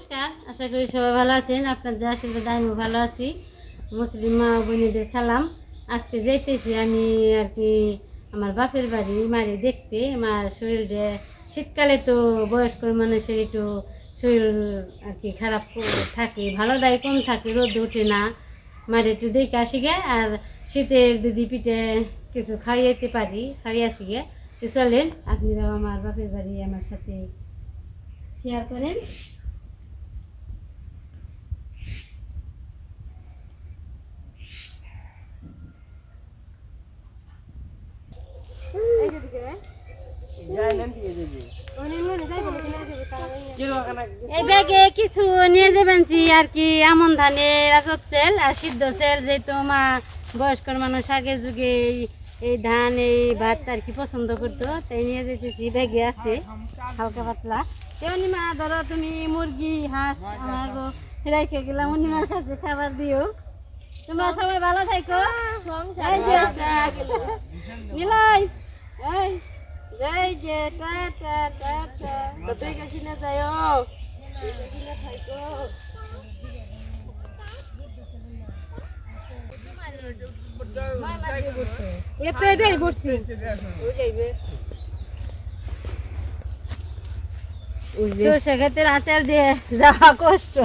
নমস্কার, আশা করি সবাই ভালো আছেন। আপনাদের আশীর্বাদ আমিও ভালো আছি। মুসলিম মা বোনেদের সালাম। আজকে যাইতেছি আমি আর কি আমার বাপের বাড়ি, মারে দেখতে। মার শরীরে শীতকালে তো বয়স্ক মানুষের একটু শরীর আর কি খারাপ থাকে ভালো দায় কম থাকে, রোদ ওঠে না। মারে একটু দেখে আসি গে, আর শীতের দিদি পিঠে কিছু খাইয়েতে পারি, খাইয়ে আসি গে, তো চলেন, আপনারাও আমার বাপের বাড়ি আমার সাথে শেয়ার করেন। এই ব্যাগে কিছু নিয়ে যাবেন আর কি আমন ধানের আজব সেল আর সিদ্ধ সেল যেহেতু মা বয়স্কর মানুষ আগের যুগে এই- ধান এই ভাত আর কি পছন্দ করতো তাই নিয়ে যেতেছি ব্যাগে আছে হালকা পাতলা। তেমনি মা ধরো তুমি মুরগি হাঁস আমার রেখে গেলাম অনিমার কাছে খাবার দিও। তোমরা সবাই ভালো থাকো। এই। এই যাই যে টা টা টা টা কতই কাছে না যাও এত এটাই বসছি। সরষে ক্ষেতের আচার দিয়ে যাওয়া কষ্ট।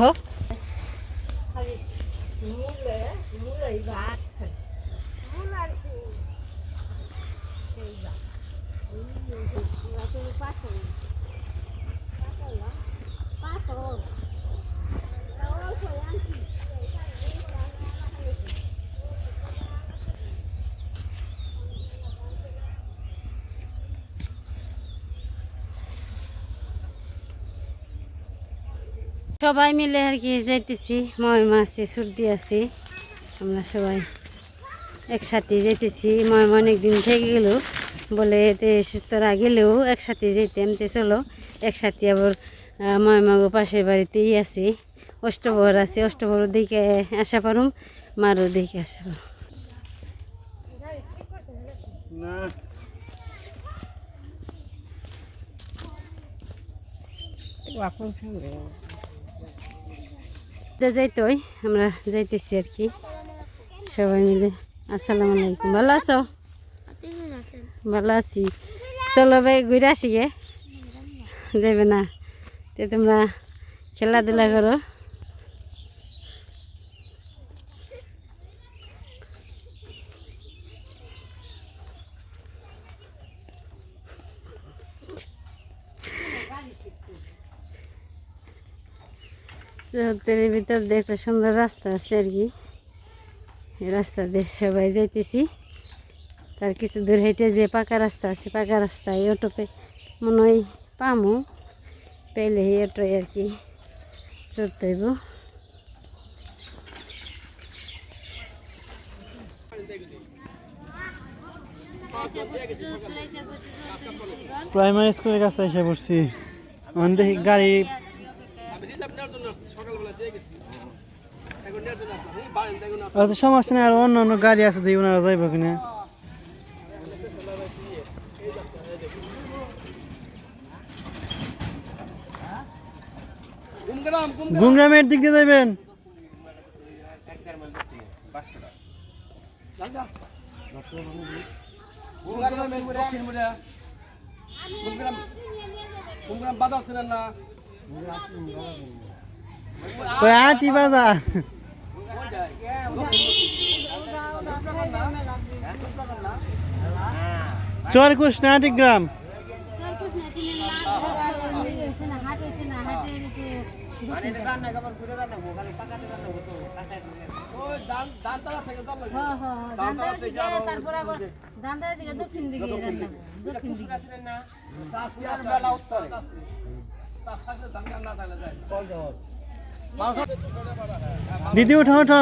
সবাই মিলে আর কি যাইতেছি। ময় মাছি সর্দি আছি। আমরা সবাই একসাথে যেতেছি ময় অনেক দিন থেকে গেল। বলে তে তোরা গেলেও একসাথে যেতাম তে চলো একসাথে আবার আহ, ময় মাগো পাশের বাড়িতেই আছি। অষ্টভর আছে অষ্টভর দিকে আসা পারুম মারও দিকে আসা পারুম। যাইতোই আমরা যাইতেছি আর কি। সবাই মিলে। আসসালামু আলাইকুম। ভালো আছো? ভালো আছি। চলো ভাই, ঘুরে আসি গে। যাবে না। তো তোমরা খেলাধুলা করো। চৌধুরীর ভিতর দিয়ে একটা সুন্দর রাস্তা আছে আর কি। রাস্তা দিয়ে সবাই যাইতেছি। তার কিছু দূর হেঁটে যে পাকা রাস্তা আছে, পাকা রাস্তায় অটোপে মনে হয় পামু। পেলে অটোয় আর কি চড়তে হইব। প্রাইমারি স্কুলের কাছে এসে পড়ছি। এখন দেখি গাড়ি আচ্ছা সমস্যা নেই, আর অন্য অন্য গাড়ি আছে, দেখি ওনারা যাইব কিনা। গুমগ্রামের দিক দিয়ে যাইবেন? ওই আটি বাজার। চরকুশ নাটি গ্রাম? তারপর আবার দান্দার দিকে দক্ষিণ দিকে দক্ষিণ দিকে দিদি উঠো উঠো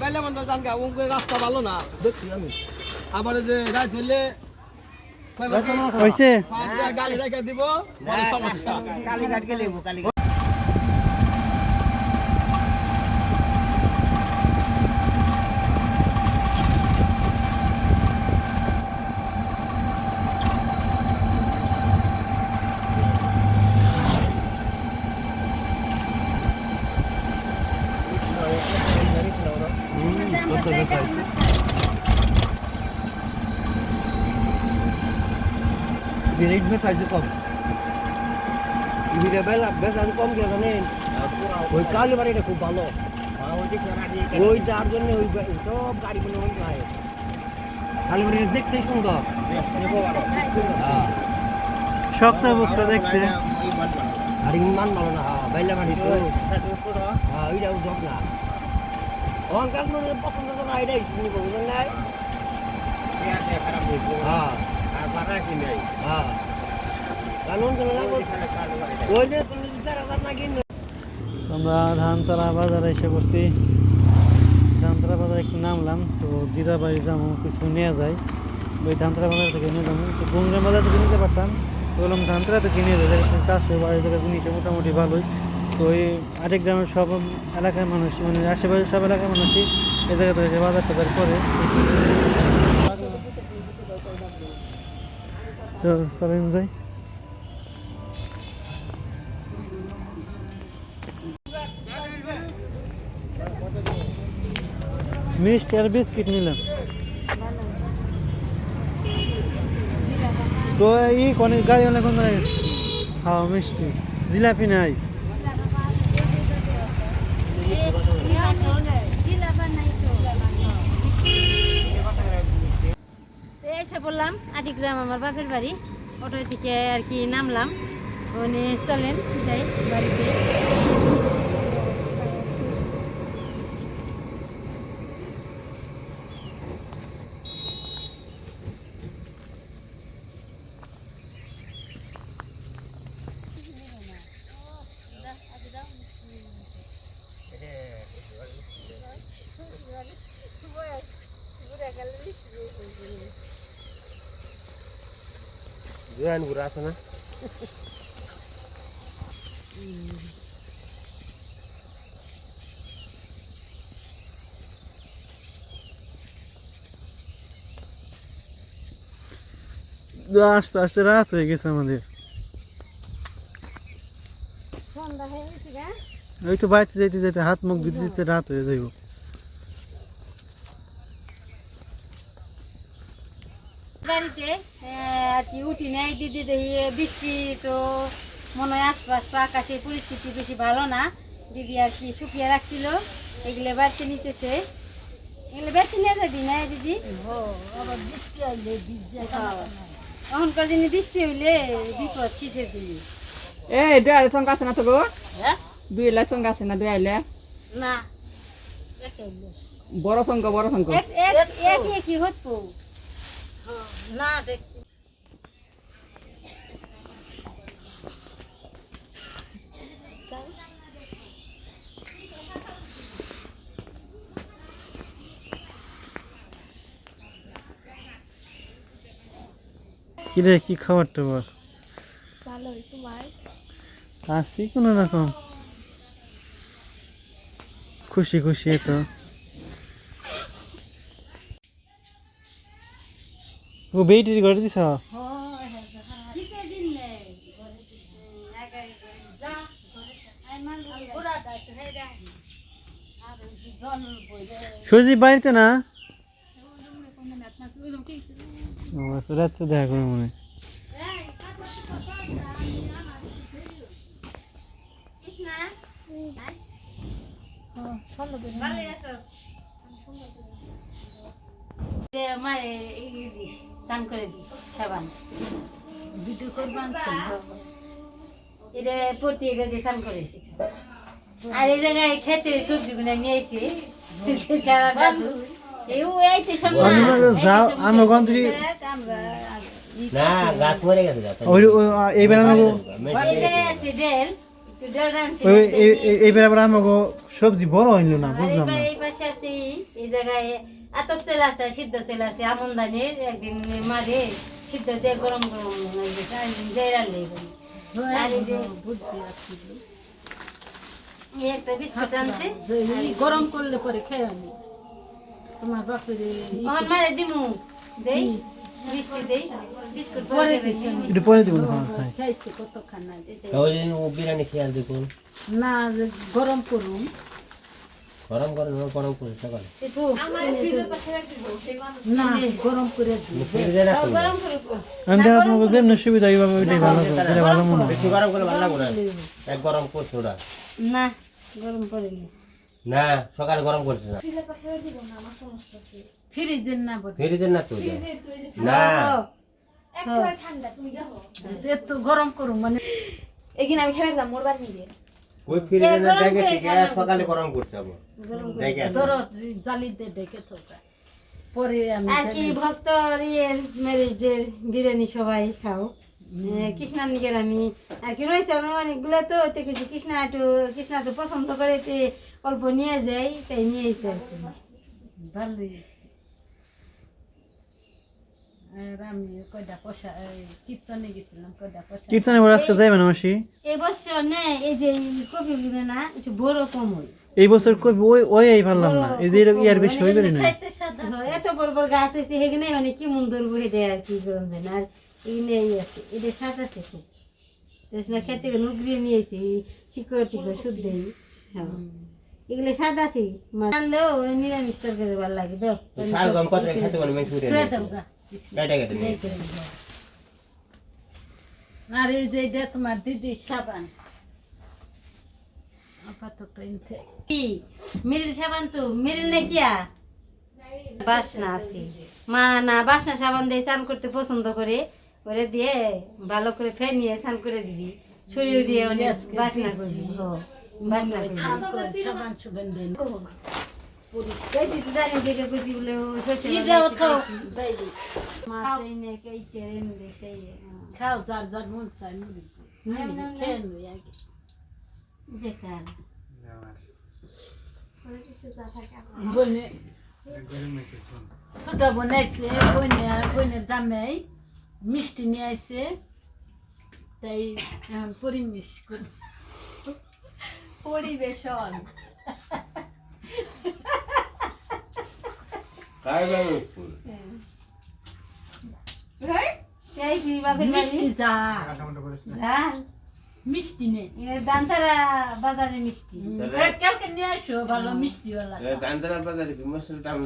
বেলে মন্দ জান গা ওকে রাস্তা ভালো না। দেখছি আমি আবার যে রাত হইলে হয়েছে গাড়ি রেখে দিব বড় সমস্যা। কালীঘাট গেলে কালীঘাট। Direct message কম ইদিকে বেলা বেলা কম কেন জানেন ওই কালী বাড়িটা খুব ভালো ওই যার জন্য ওই সব গাড়ি ওই যায় কালী বাড়িটা দেখতে সুন্দর হ্যাঁ শখটা বুকটা দেখতে আর ইমান ভালো না হ্যাঁ বাইলা মাটি তো হ্যাঁ ওইটাও জগ না মনে হ্যাঁ হ্যাঁ। কানুন তো না ওই যে তুমি আমরা ধানতলা বাজারে এসে পড়ছি। ধানতলা বাজারে একটু নামলাম, তো দিদা বাড়ি যাব, কিছু নিয়ে যাই ওই ধানতলা বাজার থেকে যাব তো গুমরা বাজার থেকে নিতে পারতাম। তো বললাম ধানতলা থেকে নিয়ে যাই কাজ বাড়ি থেকে জিনিস মোটামুটি ভালোই। তো ওই আরেক গ্রামের সব এলাকার মানুষ মানে আশেপাশের সব এলাকার মানুষই এই জায়গা থেকে এসে বাজার টাজার করে। তো চলেন যাই। মিষ্টি আর বিস্কিট নিলাম। তো ই কোন গাড়ি অনেক হ্যাঁ মিষ্টি। জিলাপি নাই। এসে বললাম আটিগ্রাম আমার বাপের বাড়ি। অটো থেকে আর কি নামলাম। উনি চলেন যাই বাড়িতে। জয়ান ঘুরা আছে না আস্তে আস্তে রাত হয়ে গেছে আমাদের ওই তো বাড়িতে যেতে যেতে হাত মুখ দিতে দিতে রাত হয়ে যাইব বাড়িতে আহ, আর কি উঠি নাই দিদি দেখি বৃষ্টি তো মনে হয় আশপাশ তো আকাশের পরিস্থিতি বেশি ভালো না। দিদি আর কি শুকিয়ে রাখছিল এগুলো বাড়িতে নিতেছে। এগুলো বেশি নিয়ে যাবি না দিদি? এখনকার দিনে বৃষ্টি হইলে বিপদ শীতের দিনে। এই দুই আইলে সঙ্গে আছে না তো গো হ্যাঁ? দুই এলে সঙ্গে আছে না দুই আইলে? না। বড় সঙ্গ বড় সঙ্গ। এক- এক- একই হতো না দেখ। কি রে কি খাবার টাবার আছি কোনো রকম। খুশি খুশি তো। ও বেটির ঘরে দিছ? শীতের বাড়িতে নেই একাই যা আই মান পুরা গাছ হয়ে যায় আর জল বইলে সজি বাড়িতে না ও আচ্ছা, রাত্রে দেখা করে মনে আর এই জায়গায় খেতে সবজিগুলো নিয়েছি ছাড়া এইবার আবার আমাকে সবজি বড় হইল না বুঝলাম না। এই পাশে আছে এই জায়গায় আতপ তেল আছে সিদ্ধ তেল আছে একদিন মারে সিদ্ধ দিয়ে গরম গরম একটা বিস্কুট আনছে। গরম করলে পরে খেয়ে তোমার বাপের আমার মারে দিমু। দেই মিষ্টি দেই বিস্কুট পরে দেবে একটু পরে দিব না? খাই খাইছে কত খানা ওই ও বিরিয়ানি খেয়াল দেখুন না গরম করুম। গরম করে নেব, গরম করে সকালে? না গরম করে দিই ফ্রিজে রাখুন গরম করে আমি যেমন সুবিধা এইভাবে ওইটাই ভালো মনে হয়। গরম ভালো লাগবে না। এক গরম করছে ওরা না গরম করিনি না। সকালে গরম করছে না। ফ্রিজের না ফ্রিজের না তো না। গরম করুম মানে। এখানে আমি খেয়ে মোর বার নিবে। ওই ফ্রিজের না দেখে থেকে সকালে গরম করছে আবার। দেখে আসো। ধরো জালিতে ডেকে তো পরে আমি আর কি ভক্ত ইয়ের ম্যারেজ ডের বিরিয়ানি সবাই খাও। কৃষ্ণার নিকের আমি। আর কি রয়েছে অনেকগুলো তো কিছু কৃষ্ণা একটু কৃষ্ণা তো পছন্দ করে তে অল্প নিয়ে যাই তাই নিয়ে এসে আর কি। ভালোই। আর আমি কয়টা পয়সা এই বছর না এই যে কপি গুলো না বড় কম এই বছর কবি ওই ওই এই পারলাম না এই যে ইয়ার বেশি হইবে না? খাইতে সাদা হ্যাঁ, এত বড় বড় গাছ হয়েছে সেখানে অনেক কি দেয় আর কি গরম আর এখানে এই আছে এটা সাত খুব না খেতে হ্যাঁ। এগুলো স্বাদ আছে? আনলেও ওই নিরামিষ তরকারি ভালো লাগে নিয়ে আর এই যে এটা তোমার দিদি সাবান। আপাতত কি? মিরিল সাবান তো মিরিল না কিয়া? বাসনা আছে। মা না বাসনা সাবান দিয়ে চান করতে পছন্দ করে। করে দিয়ে ভালো করে ফের নিয়ে স্নান করে দিবি। শরীর দিয়ে অনেক বাসনা করবি। বাসনা করবি। হ্যাঁ। খাও যার যার মন চাই। বনে ছোট বোন বনে বনের দামে মিষ্টি নিয়ে আইছে তাই পরিবেশ করি পরিবেশন। মিষ্টি। মিষ্টি নেই দান্তারা বাজারে মিষ্টি কালকে নিয়ে আসো ভালো মিষ্টিওয়ালা গান্ধারা বাজারে কি মশলা দাম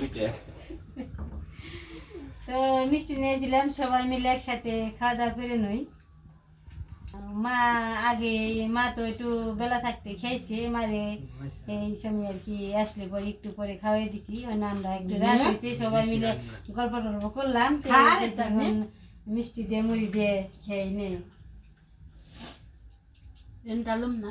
মিটে তো মিষ্টি নিয়েছিলাম সবাই মিলে একসাথে খাওয়া দাওয়া করে নই। মা আগে মা তো একটু বেলা থাকতে খেয়েছে মারে এই সময় আর কি আসলে পরে একটু পরে খাওয়াই দিছি মানে আমরা একটু রাত হয়েছে সবাই মিলে গল্প টল্প করলাম মিষ্টি দিয়ে মুড়ি দিয়ে খেয়ে নে এন্টালুম না।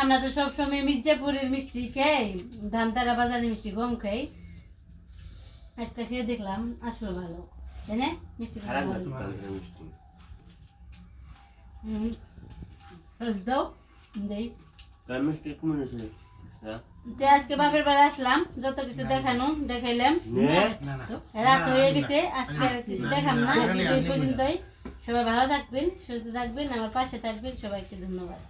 আমরা তো সবসময় মির্জাপুরের মিষ্টি খাই ধানতারা বাজারের মিষ্টি কম খাই। আজকে খেয়ে দেখলাম আসলে ভালো তাই না? মিষ্টি দাও দেই। গেছে হ্যাঁ? আজকে বাপের বাড়ি আসলাম যত কিছু দেখানো দেখাইলাম। রাত হয়ে গেছে আজকে আর কিছু দেখাম না এই পর্যন্তই। সবাই ভালো থাকবেন সুস্থ থাকবেন আমার পাশে থাকবেন সবাইকে ধন্যবাদ।